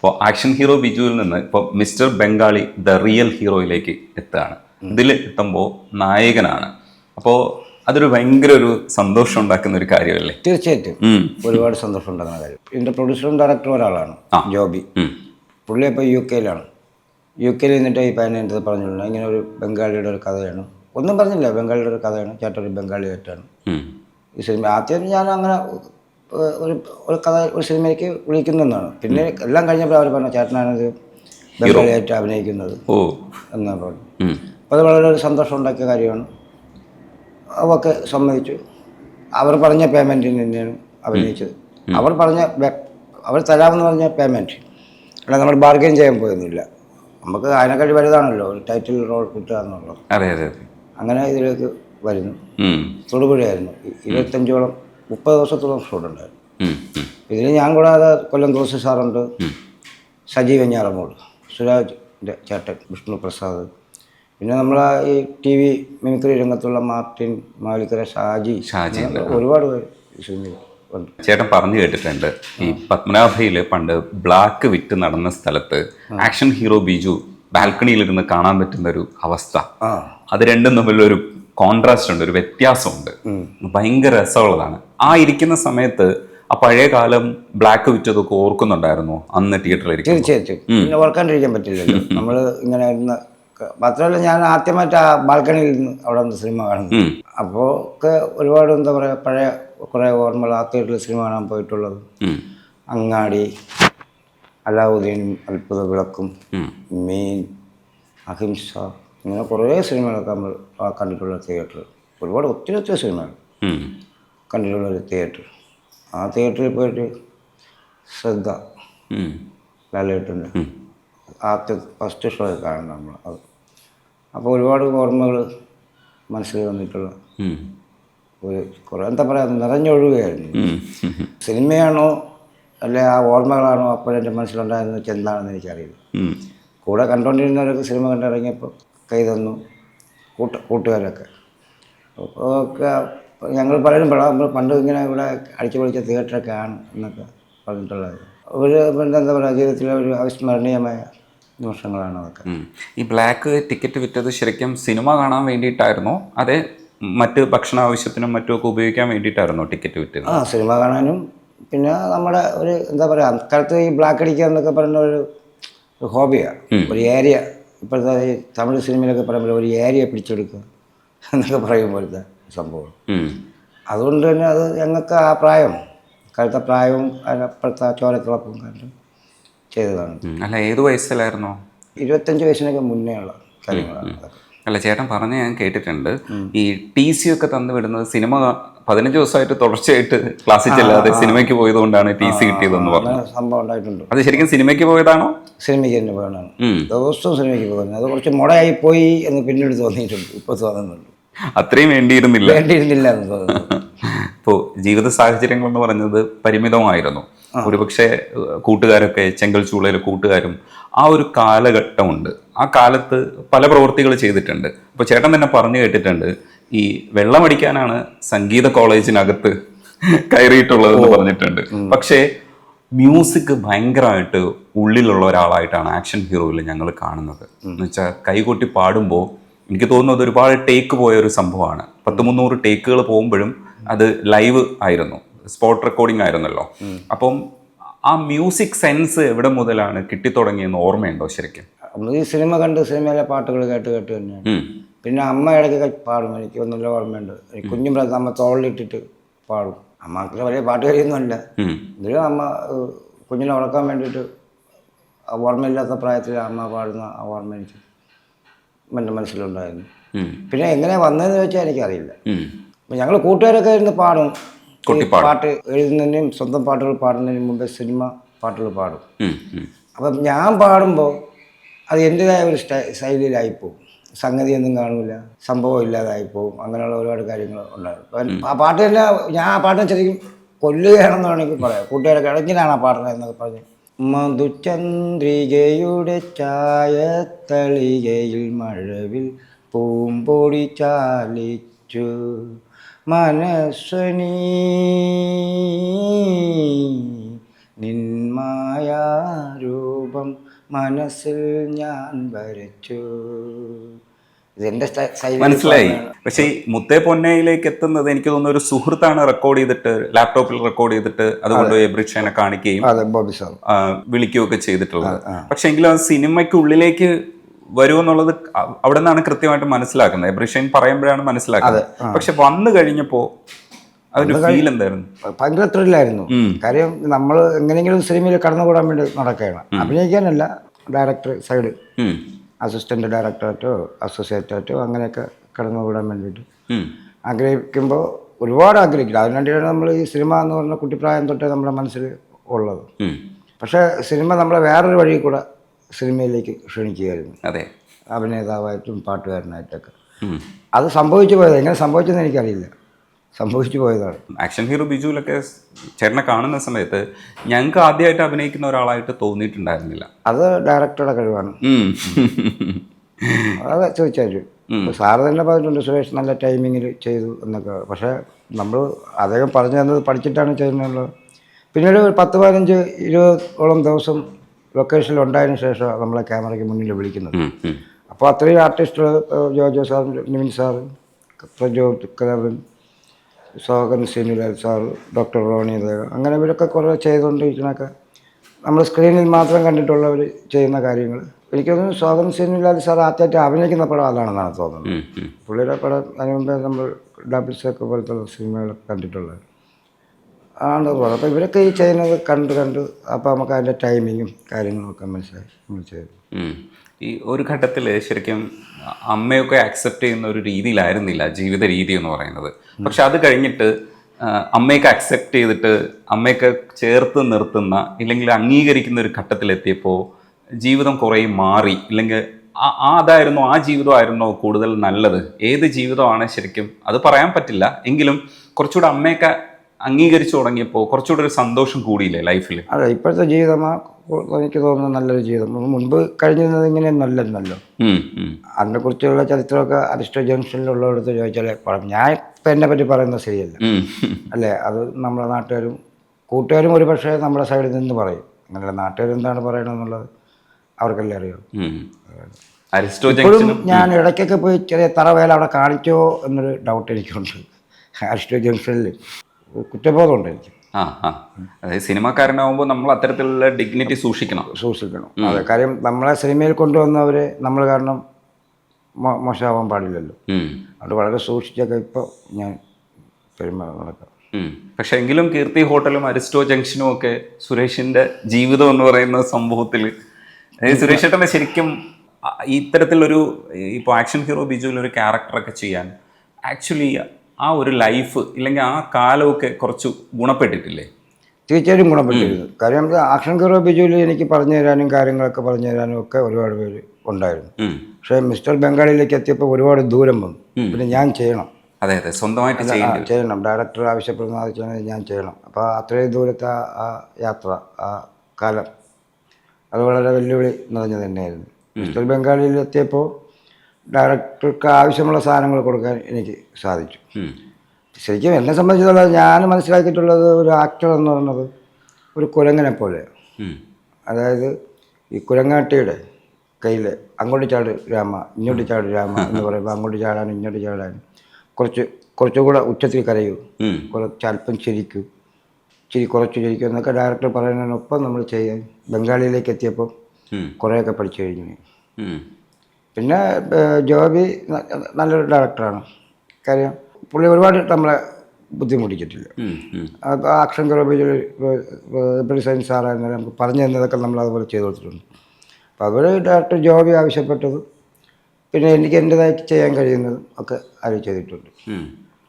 ഇപ്പോൾ action hero ബിജുവിൽ നിന്ന് ഇപ്പോൾ മിസ്റ്റർ ബംഗാളി ദ റിയൽ ഹീറോയിലേക്ക് എത്തുകയാണ്. ഇതിൽ എത്തുമ്പോൾ നായകനാണ്. അപ്പോൾ അതൊരു ഭയങ്കര ഒരു സന്തോഷം ഉണ്ടാക്കുന്ന ഒരു കാര്യമല്ലേ? തീർച്ചയായിട്ടും. ഒരുപാട് സന്തോഷം ഉണ്ടാക്കുന്ന കാര്യം. ഇതിന്റെ പ്രൊഡ്യൂസറും ഡയറക്ടറും ഒരാളാണ് ജോബി. പുള്ളി ഇപ്പോൾ യു കെയിലാണ് യു കെയിൽ നിന്നിട്ട് ഈ പയ്യനെ എന്റെ പറഞ്ഞിട്ടുണ്ട്. ഇങ്ങനെ ഒരു ബംഗാളിയുടെ ഒരു കഥയാണ്. ഒന്നും പറഞ്ഞില്ല ബംഗാളിയുടെ ഒരു കഥയാണ്. ചേട്ടൻ ഒരു ബംഗാളി ആയിട്ടാണ് ഈ സിനിമ ആദ്യം ഞാൻ അങ്ങനെ ഒരു ഒരു കഥ ഒരു സിനിമയ്ക്ക് വിളിക്കുന്നതാണ് പിന്നെ എല്ലാം കഴിഞ്ഞപ്പോൾ അവർ പറഞ്ഞു ചേട്ടനാണിത് ബംഗാളിയായിട്ട് അഭിനയിക്കുന്നത്. ഓ. എന്നാ പറഞ്ഞു. അപ്പോൾ അത് വളരെ ഒരു സന്തോഷം ഉണ്ടാക്കിയ കാര്യമാണ്. അവർക്ക് സമ്മതിച്ചു. അവർ പറഞ്ഞ പേയ്മെന്റിന് തന്നെയാണ് അഭിനയിച്ചത്. അവർ പറഞ്ഞ അവർ തരാമെന്ന് പറഞ്ഞ പേയ്മെന്റ്. അല്ല നമ്മൾ ബാർഗെയിൻ ചെയ്യാൻ പോയൊന്നുമില്ല നമുക്ക് അതിനെക്കാട്ടി വലുതാണല്ലോ ഒരു ടൈറ്റിൽ റോൾ കിട്ടുക എന്നുള്ളത്. അങ്ങനെ ഇതിലേക്ക് വരുന്നു. തൊടുപുഴയായിരുന്നു. ഇരുപത്തഞ്ചോളം മുപ്പത് ദിവസത്തോളം. ഉം. ഇതിൽ ഞാൻ കൂടാതെ കൊല്ലം തുളസി സാറുണ്ട് സജീവ് ഞാറമോൾ സുരാജിന്റെ ചേട്ടൻ വിഷ്ണു പ്രസാദ്. പിന്നെ നമ്മളെ ഈ ടി വി മിമിക്രി രംഗത്തുള്ള മാർട്ടിൻ മാലിക്കര ഷാജി ഷാജി ഒരുപാട് പേര് ചേട്ടൻ പറഞ്ഞു കേട്ടിട്ടുണ്ട് ഈ പത്മനാഭയിൽ പണ്ട് ബ്ലാക്ക് വിറ്റ് നടന്ന സ്ഥലത്ത് ആക്ഷൻ ഹീറോ ബിജു ബാൽക്കണിയിലിരുന്ന് കാണാൻ പറ്റുന്ന ഒരു അവസ്ഥ. അത് രണ്ടും തമ്മിലൊരു കോൺട്രാസ്റ്റ് ഉണ്ട് ഒരു വ്യത്യാസമുണ്ട്. ഭയങ്കര രസമുള്ളതാണ്. ആ ഇരിക്കുന്ന സമയത്ത് ആ പഴയ കാലം ബ്ലാക്ക് വിറ്റതൊക്കെ ഓർക്കുന്നുണ്ടായിരുന്നു അന്ന് തിയേറ്ററിൽ തീർച്ചയായിട്ടും ഓർക്കാണ്ടിരിക്കാൻ പറ്റില്ലല്ലോ. നമ്മൾ ഇങ്ങനെ ഇരുന്ന് മാത്രമല്ല ഞാൻ ആദ്യമായിട്ട് ആ ബാൽക്കണിയിൽ നിന്ന് അവിടെ നിന്ന് സിനിമ കാണുന്നു അപ്പോൾ ഒക്കെ ഒരുപാട് എന്താ പറയുക പഴയ കുറേ ഓർമ്മകൾ ആ തിയേറ്ററിൽ സിനിമ കാണാൻ പോയിട്ടുള്ളത്. അങ്ങാടി അലാവുദ്ദീനും അത്ഭുത വിളക്കും മീൻ അഹിംസ ഇങ്ങനെ കുറേ സിനിമകളൊക്കെ നമ്മൾ ആ കണ്ടിട്ടുള്ള തിയേറ്റർ ഒരുപാട് ഒത്തിരി ഒത്തിരി സിനിമകൾ കണ്ടിട്ടുള്ള ഒരു തിയേറ്റർ. ആ തിയേറ്ററിൽ പോയിട്ട് ശ്രദ്ധ ലാലേട്ടുണ്ട് ആദ്യ ഫസ്റ്റ് ഷോ കാണണം നമ്മൾ. അത് അപ്പോൾ ഒരുപാട് ഓർമ്മകൾ മനസ്സിൽ വന്നിട്ടുള്ള ഒരു കുറേ എന്താ പറയുക നിറഞ്ഞൊഴുകയായിരുന്നു. സിനിമയാണോ അല്ലെ ആ ഓർമ്മകളാണോ അപ്പോഴെന്റെ മനസ്സിലുണ്ടായിരുന്നു എന്താണെന്ന് എനിക്കറിയില്ല. കൂടെ കണ്ടുകൊണ്ടിരുന്നവരൊക്കെ സിനിമ കണ്ടിറങ്ങിയപ്പോൾ കൈ തന്നു കൂട്ട കൂട്ടുകാരൊക്കെ. ഒക്കെ ഞങ്ങൾ പലരും പടം നമ്മൾ പണ്ട് ഇങ്ങനെ ഇവിടെ അടിച്ചു പൊളിച്ച തിയേറ്ററൊക്കെ ആണ് എന്നൊക്കെ പറഞ്ഞിട്ടുള്ളത്. ഒരു എന്താ പറയുക ജീവിതത്തിലെ ഒരു അവിസ്മരണീയമായ നിമിഷങ്ങളാണ് അതൊക്കെ. ഈ ബ്ലാക്ക് ടിക്കറ്റ് വിറ്റത് ശരിക്കും സിനിമ കാണാൻ വേണ്ടിയിട്ടായിരുന്നോ? അതെ മറ്റ് ഭക്ഷണ ആവശ്യത്തിനും മറ്റുമൊക്കെ ഉപയോഗിക്കാൻ വേണ്ടിയിട്ടായിരുന്നോ ടിക്കറ്റ് വിറ്റത്? ആ സിനിമ കാണാനും പിന്നെ നമ്മുടെ ഒരു എന്താ പറയുക അക്കാലത്ത് ഈ ബ്ലാക്ക് അടിക്കുക എന്നൊക്കെ പറയുന്ന ഒരു ഹോബിയാണ് ഒരു ഏരിയ. ഇപ്പോഴത്തെ ഈ തമിഴ് സിനിമയിലൊക്കെ പറയുമ്പോൾ ഒരു ഏരിയ പിടിച്ചെടുക്കുക എന്നൊക്കെ പറയുമ്പോഴത്തെ സംഭവം. അതുകൊണ്ട് തന്നെ അത് ഞങ്ങൾക്ക് ആ പ്രായം കഴുത്ത പ്രായവും അതിനപ്പുറത്തെ ആ ചോരത്തിളപ്പും കണ്ട് ചെയ്തതാണ്. അല്ല ഏത് വയസ്സിലായിരുന്നോ? ഇരുപത്തഞ്ച് വയസ്സിനൊക്കെ മുന്നേ ഉള്ള കാര്യങ്ങളാണ് അതൊക്കെ. അല്ല ചേട്ടൻ പറഞ്ഞ ഞാൻ കേട്ടിട്ടുണ്ട്. ഈ ടി സി ഒക്കെ തന്നു വിടുന്നത് സിനിമ പതിനഞ്ച് ദിവസമായിട്ട് തുടർച്ചയായിട്ട് ക്ലാസ്സിൽ ചെല്ലാതെ സിനിമയ്ക്ക് പോയതുകൊണ്ടാണ് ടി സി കിട്ടിയതെന്ന് പറഞ്ഞു സംഭവം ഉണ്ടായിട്ടുണ്ട്. അത് ശരിക്കും സിനിമയ്ക്ക് പോയതാണോ? സിനിമയ്ക്ക് തന്നെ പോയതാണ്. ദിവസവും സിനിമയ്ക്ക് പോകുന്നത് അത് കുറച്ച് മുടയായി പോയി എന്ന് പിന്നീട് തോന്നിയിട്ടുണ്ട്. ഇപ്പോൾ തോന്നുന്നുണ്ട്. അത്രയും വേണ്ടിയിരുന്നില്ല. വേണ്ടിയിരുന്നില്ല എന്ന് തോന്നുന്നു. ഇപ്പോൾ ജീവിത സാഹചര്യങ്ങൾ എന്ന് പറഞ്ഞത് പരിമിതമായിരുന്നു. ഒരുപക്ഷെ കൂട്ടുകാരൊക്കെ ചെങ്കൽ ചൂളയിലെ കൂട്ടുകാരും ആ ഒരു കാലഘട്ടമുണ്ട്. ആ കാലത്ത് പല പ്രവൃത്തികൾ ചെയ്തിട്ടുണ്ട്. അപ്പോൾ ചേട്ടൻ തന്നെ പറഞ്ഞു കേട്ടിട്ടുണ്ട് ഈ വെള്ളമടിക്കാനാണ് സംഗീത കോളേജിനകത്ത് കയറിയിട്ടുള്ളത് എന്ന് പറഞ്ഞിട്ടുണ്ട്. പക്ഷേ മ്യൂസിക് ഭയങ്കരമായിട്ട് ഉള്ളിലുള്ള ഒരാളായിട്ടാണ് ആക്ഷൻ ഹീറോയിൽ ഞങ്ങൾ കാണുന്നത്. എന്ന് വെച്ചാൽ കൈകൊട്ടി പാടുമ്പോൾ എനിക്ക് തോന്നുന്നു ഒരുപാട് ടേക്ക് പോയ ഒരു സംഭവമാണ്. പത്ത് മുന്നൂറ് ടേക്കുകൾ പോകുമ്പോഴും അത് ലൈവ് ആയിരുന്നു. സ്പോട്ട് റെക്കോർഡിംഗ് ആയിരുന്നല്ലോ. അപ്പം ആ മ്യൂസിക് സെൻസ് എവിടെ മുതലാണ് കിട്ടിത്തുടങ്ങിയെന്ന് ഓർമ്മയുണ്ടോ ശരിക്കും? നമ്മൾ ഈ സിനിമ കണ്ട് സിനിമയിലെ പാട്ടുകൾ കേട്ട് കേട്ട് തന്നെയാണ്. പിന്നെ അമ്മ ഇടയ്ക്ക് പാടും. എനിക്ക് നല്ല ഓർമ്മയുണ്ട്. കുഞ്ഞു പ്രായത്തിൽ അമ്മ തോളിലിട്ടിട്ട് പാടും. അമ്മയ്ക്ക് വലിയ പാട്ട് അല്ല എന്തെങ്കിലും അമ്മ കുഞ്ഞിനെ ഉറക്കാൻ വേണ്ടിയിട്ട് ഓർമ്മയില്ലാത്ത പ്രായത്തിൽ അമ്മ പാടുന്ന ആ ഓർമ്മ എനിക്ക് മനസ്സിലുണ്ടായിരുന്നു. പിന്നെ എങ്ങനെ വന്നതെന്ന് ചോദിച്ചാൽ എനിക്കറിയില്ല. ഞങ്ങൾ കൂട്ടുകാരൊക്കെ ഇരുന്ന് പാടും. പാട്ട് എഴുതുന്നതിനും സ്വന്തം പാട്ടുകൾ പാടുന്നതിന് മുമ്പേ സിനിമ പാട്ടുകൾ പാടും. അപ്പം ഞാൻ പാടുമ്പോൾ അത് എന്റെതായ ഒരു സ്റ്റൈ ശൈലിയിലായിപ്പോവും. സംഗതി ഒന്നും കാണില്ല സംഭവം ഇല്ലാതായിപ്പോവും. അങ്ങനെയുള്ള ഒരുപാട് കാര്യങ്ങൾ ഉണ്ടായിരുന്നു അപ്പം ആ പാട്ട് തന്നെ ഞാൻ ആ പാട്ടിനെ ശരിക്കും കൊല്ലുകയാണെന്ന് വേണമെങ്കിൽ പറയാം. കൂട്ടുകാരൊക്കെ ഇടയ്ക്കിലാണ് ആ പാടുന്നത്? എന്നൊക്കെ പറഞ്ഞ് മധുചന്ദ്രികയുടെ ചായത്തളികയിൽ മഴവിൽ പൂമ്പൊടി ചാലിച്ചു. മനസ്സനീ നിന്മായാരൂപം മനസ്സിൽ ഞാൻ വരച്ചു. മനസ്സിലായി. പക്ഷേ ഈ മുത്തേ പൊന്നയിലേക്ക് എത്തുന്നത് എനിക്ക് തോന്നുന്നു ഒരു സുഹൃത്താണ് റെക്കോർഡ് ചെയ്തിട്ട് ലാപ്ടോപ്പിൽ റെക്കോർഡ് ചെയ്തിട്ട് അത് കൊണ്ടുപോയി എബ്രിക്ഷനെ കാണിക്കുകയും വിളിക്കുകയൊക്കെ ചെയ്തിട്ടുള്ളത്. പക്ഷെ എങ്കിലും അത് സിനിമയ്ക്കുള്ളിലേക്ക് വരുമെന്നുള്ളത് അവിടെ നിന്നാണ് കൃത്യമായിട്ട് മനസ്സിലാക്കുന്നത്. എബ്രിഷൻ പറയുമ്പോഴാണ് മനസ്സിലാക്കുന്നത്. പക്ഷെ വന്നു കഴിഞ്ഞപ്പോ അതിന്റെ ഫീൽ എന്തായിരുന്നു? ഭയങ്കര ത്രില്ലായിരുന്നു. കാര്യം നമ്മൾ എങ്ങനെയെങ്കിലും സിനിമയിൽ കടന്നുകൂടാൻ വേണ്ടി നടക്കുകയാണ്. അഭിനയിക്കാനല്ല ഡയറക്ടർ സൈഡ് അസിസ്റ്റന്റ് ഡയറക്ടറായിട്ടോ അസോസിയേറ്റായിട്ടോ അങ്ങനെയൊക്കെ കടന്നുകൂടാൻ വേണ്ടിയിട്ട്. ആഗ്രഹിക്കുമ്പോൾ ഒരുപാട് ആഗ്രഹിക്കില്ല. അതിനുവേണ്ടിയാണ് നമ്മൾ ഈ സിനിമ എന്ന് പറഞ്ഞ കുട്ടിപ്രായം തൊട്ടേ നമ്മുടെ മനസ്സിൽ ഉള്ളത്. പക്ഷേ സിനിമ നമ്മളെ വേറൊരു വഴി കൂടെ സിനിമയിലേക്ക് ക്ഷണിക്കുകയായിരുന്നു. അതെ. അഭിനേതാവായിട്ടും പാട്ടുകാരനായിട്ടൊക്കെ. അത് സംഭവിച്ചു പോയത്. എങ്ങനെ സംഭവിച്ചെന്ന് എനിക്കറിയില്ല. സംഭവിച്ചു പോയതാണ്. ആക്ഷൻ ഹീറോ ബിജുവിലൊക്കെ ചേട്ടനെ കാണുന്ന സമയത്ത് ഞങ്ങൾക്ക് ആദ്യമായിട്ട് അഭിനയിക്കുന്ന ഒരാളായിട്ട് തോന്നിയിട്ടുണ്ടായിരുന്നില്ല. അത് ഡയറക്ടറുടെ കഴിവാണ്. അതെ ചോദിച്ചാലും സാറ് തന്നെ പറഞ്ഞിട്ടുണ്ട് സുരേഷ് നല്ല ടൈമിങ്ങിൽ ചെയ്തു എന്നൊക്കെ. പക്ഷേ നമ്മൾ അദ്ദേഹം പറഞ്ഞു തന്നത് പഠിച്ചിട്ടാണ് ചെയ്യുന്നത് പിന്നീട് ഒരു പത്ത് പതിനഞ്ച് ഇരുപതോളം ദിവസം ലൊക്കേഷനിൽ ഉണ്ടായതിനു ശേഷം നമ്മളെ ക്യാമറയ്ക്ക് മുന്നിൽ വിളിക്കുന്നത്. അപ്പോൾ അത്രയും ആർട്ടിസ്റ്റുകൾ Jojo sir Nivin sir Prajo Kalavan Sohan Sinilal sir doctor Roni അദ്ദേഹം അങ്ങനെ ഇവരൊക്കെ കുറേ ചെയ്തുകൊണ്ടിരിക്കണൊക്കെ. നമ്മൾ സ്ക്രീനിൽ മാത്രം കണ്ടിട്ടുള്ളവർ ചെയ്യുന്ന കാര്യങ്ങൾ എനിക്ക് തോന്നുന്നു സോഹൻ സിനിലാൽ സാർ ആദ്യമായിട്ട് അഭിനയിക്കുന്ന പടം അതാണെന്നാണ് തോന്നുന്നത്. പുള്ളിയുടെ പടം അതിന് മുമ്പേ നമ്മൾ ഡബിൾസ് ഒക്കെ പോലത്തെ സിനിമകളൊക്കെ കണ്ടിട്ടുള്ളത്. ആണ് പറഞ്ഞു അപ്പോൾ ഇവരൊക്കെ ഈ ചെയ്യുന്നത് കണ്ട് കണ്ട് അപ്പോൾ നമുക്ക് അതിന്റെ ടൈമിങ്ങും കാര്യങ്ങളൊക്കെ മനസ്സിലായി. ചെയ്തു. ഈ ഒരു ഘട്ടത്തിൽ ശരിക്കും അമ്മയൊക്കെ ആക്സെപ്റ്റ് ചെയ്യുന്ന ഒരു രീതിയിലായിരുന്നില്ല ജീവിത രീതി എന്ന് പറയുന്നത്. പക്ഷെ അത് കഴിഞ്ഞിട്ട് അമ്മയൊക്കെ അക്സെപ്റ്റ് ചെയ്തിട്ട് അമ്മയൊക്കെ ചേർത്ത് നിർത്തുന്ന ഇല്ലെങ്കിൽ അംഗീകരിക്കുന്ന ഒരു ഘട്ടത്തിലെത്തിയപ്പോൾ ജീവിതം കുറേ മാറി. ഇല്ലെങ്കിൽ ആ അതായിരുന്നോ ആ ജീവിതമായിരുന്നോ കൂടുതൽ നല്ലത്? ഏത് ജീവിതമാണ് ശരിക്കും? അത് പറയാൻ പറ്റില്ല. എങ്കിലും കുറച്ചുകൂടെ അമ്മയൊക്കെ അംഗീകരിച്ചു തുടങ്ങിയപ്പോൾ കുറച്ചുകൂടെ ഒരു സന്തോഷം കൂടിയില്ലേ ലൈഫിൽ അതെ ഇപ്പോഴത്തെ ജീവിതം എനിക്ക് തോന്നുന്നത് നല്ലൊരു ജീവിതം. മുൻപ് കഴിഞ്ഞിരുന്നത് ഇങ്ങനെയൊന്നല്ലെന്നല്ലോ അതിനെക്കുറിച്ചുള്ള ചരിത്രമൊക്കെ അരിസ്റ്റോ ജംഗ്ഷനിലുള്ളവർക്ക് ചോദിച്ചാൽ ഞാൻ ഇപ്പം എന്നെ പറ്റി പറയുന്നത് ശരിയല്ല. അല്ലേ? അത് നമ്മുടെ നാട്ടുകാരും കൂട്ടുകാരും ഒരു പക്ഷേ നമ്മുടെ സൈഡിൽ നിന്ന് പറയും. അങ്ങനെയുള്ള നാട്ടുകാർ എന്താണ് പറയണമെന്നുള്ളത് അവർക്കല്ലേ അറിയാം ഇപ്പോഴും ഞാൻ ഇടയ്ക്കൊക്കെ പോയി ചെറിയ തറവേല അവിടെ കാണിച്ചോ എന്നൊരു ഡൗട്ട് എനിക്കുണ്ട്. അരിസ്റ്റോ ജംഗ്ഷനിൽ കുറ്റബോധമുണ്ട് എനിക്ക് ആ ആ. അതായത് സിനിമാക്കാരനാവുമ്പോൾ നമ്മൾ അത്തരത്തിലുള്ള ഡിഗ്നിറ്റി സൂക്ഷിക്കണം. സൂക്ഷിക്കണം. അതെ കാര്യം നമ്മളെ സിനിമയിൽ കൊണ്ടുവന്നവർ നമ്മൾ കാരണം മോശമാവാൻ പാടില്ലല്ലോ. അത് വളരെ സൂക്ഷിച്ചൊക്കെ ഇപ്പോൾ ഞാൻ പെരുമാറി നടക്കാം. പക്ഷെ എങ്കിലും കീർത്തി ഹോട്ടലും അരിസ്റ്റോ ജംഗ്ഷനും ഒക്കെ സുരേഷിന്റെ ജീവിതം എന്ന് പറയുന്ന സംഭവത്തിൽ സുരേഷ് ഏട്ടനെ ശരിക്കും ഇത്തരത്തിലൊരു ഇപ്പോൾ ആക്ഷൻ ഹീറോ ബിജുവിൽ ഒരു ക്യാരക്ടറൊക്കെ ചെയ്യാൻ ആക്ച്വലി ആ ഒരു ലൈഫ് ഇല്ലെങ്കിൽ ആ കാലമൊക്കെ കുറച്ച് ഗുണപ്പെട്ടിട്ടില്ലേ? തീർച്ചയായിട്ടും ഗുണപ്പെട്ടിരുന്നു. കാര്യം നമുക്ക് ആക്ഷൻ കീറോ ബിജുവിൽ എനിക്ക് പറഞ്ഞു തരാനും കാര്യങ്ങളൊക്കെ പറഞ്ഞു തരാനും ഒക്കെ ഒരുപാട് പേര് ഉണ്ടായിരുന്നു. പക്ഷേ മിസ്റ്റർ ബംഗാളിലേക്ക് എത്തിയപ്പോൾ ഒരുപാട് ദൂരം വന്നു. പിന്നെ ഞാൻ ചെയ്യണം. അതെ അതെ. സ്വന്തമായിട്ട്. ചെയ്യണം. ഡയറക്ടർ ആവശ്യപ്പെടുന്ന അത് ഞാൻ ചെയ്യണം. അപ്പോൾ അത്രയും ദൂരത്തെ ആ- യാത്ര ആ കാലം അത് വളരെ വെല്ലുവിളി നിറഞ്ഞത് തന്നെയായിരുന്നു. മിസ്റ്റർ ബംഗാളിയിൽ എത്തിയപ്പോൾ ഡയറക്ടർക്ക് ആവശ്യമുള്ള സാധനങ്ങൾ കൊടുക്കാൻ എനിക്ക് സാധിച്ചു. ശരിക്കും എന്നെ സംബന്ധിച്ചിടത്തോളം ഞാൻ മനസ്സിലാക്കിയിട്ടുള്ളത് ഒരു ആക്ടർ എന്ന് പറയുന്നത് ഒരു കുരങ്ങനെ പോലെ. അതായത് ഈ കുരങ്ങാട്ടിയുടെ കയ്യിൽ അങ്ങോട്ട് ചാട് രാമ ഇങ്ങോട്ട് ചാട് രാമ എന്ന് പറയുമ്പോൾ അങ്ങോട്ട് ചാടാനും ഇങ്ങോട്ട് ചാടാനും കുറച്ച് കുറച്ചുകൂടെ ഉച്ചത്തിൽ കരയൂ. കുറച്ച് അല്പം ചിരിക്കൂ. ചിരി കുറച്ച് ചിരിക്കും എന്നൊക്കെ ഡയറക്ടർ പറയുന്നതിനൊപ്പം നമ്മൾ ചെയ്യാൻ ബംഗാളിയിലേക്ക് എത്തിയപ്പോൾ ഉം. കുറേയൊക്കെ പഠിച്ചു കഴിഞ്ഞു. പിന്നെ ജോബി നല്ലൊരു ഡയറക്ടറാണ് കാര്യം പുള്ളി ഒരുപാട് നമ്മളെ ബുദ്ധിമുട്ടിച്ചിട്ടില്ല. ആക്ഷൻ കുറവിൽ എപ്പോഴും സയൻസ് സാറായിരുന്നാലും നമുക്ക് പറഞ്ഞു തന്നതൊക്കെ നമ്മൾ അതുപോലെ ചെയ്തു കൊടുത്തിട്ടുണ്ട് അപ്പോൾ അതുപോലെ ഡയറക്ടർ ജോബി ആവശ്യപ്പെട്ടതും പിന്നെ എനിക്ക് എന്റെതായിട്ട് ചെയ്യാൻ കഴിയുന്നതും ഒക്കെ അത് ചെയ്തിട്ടുണ്ട്.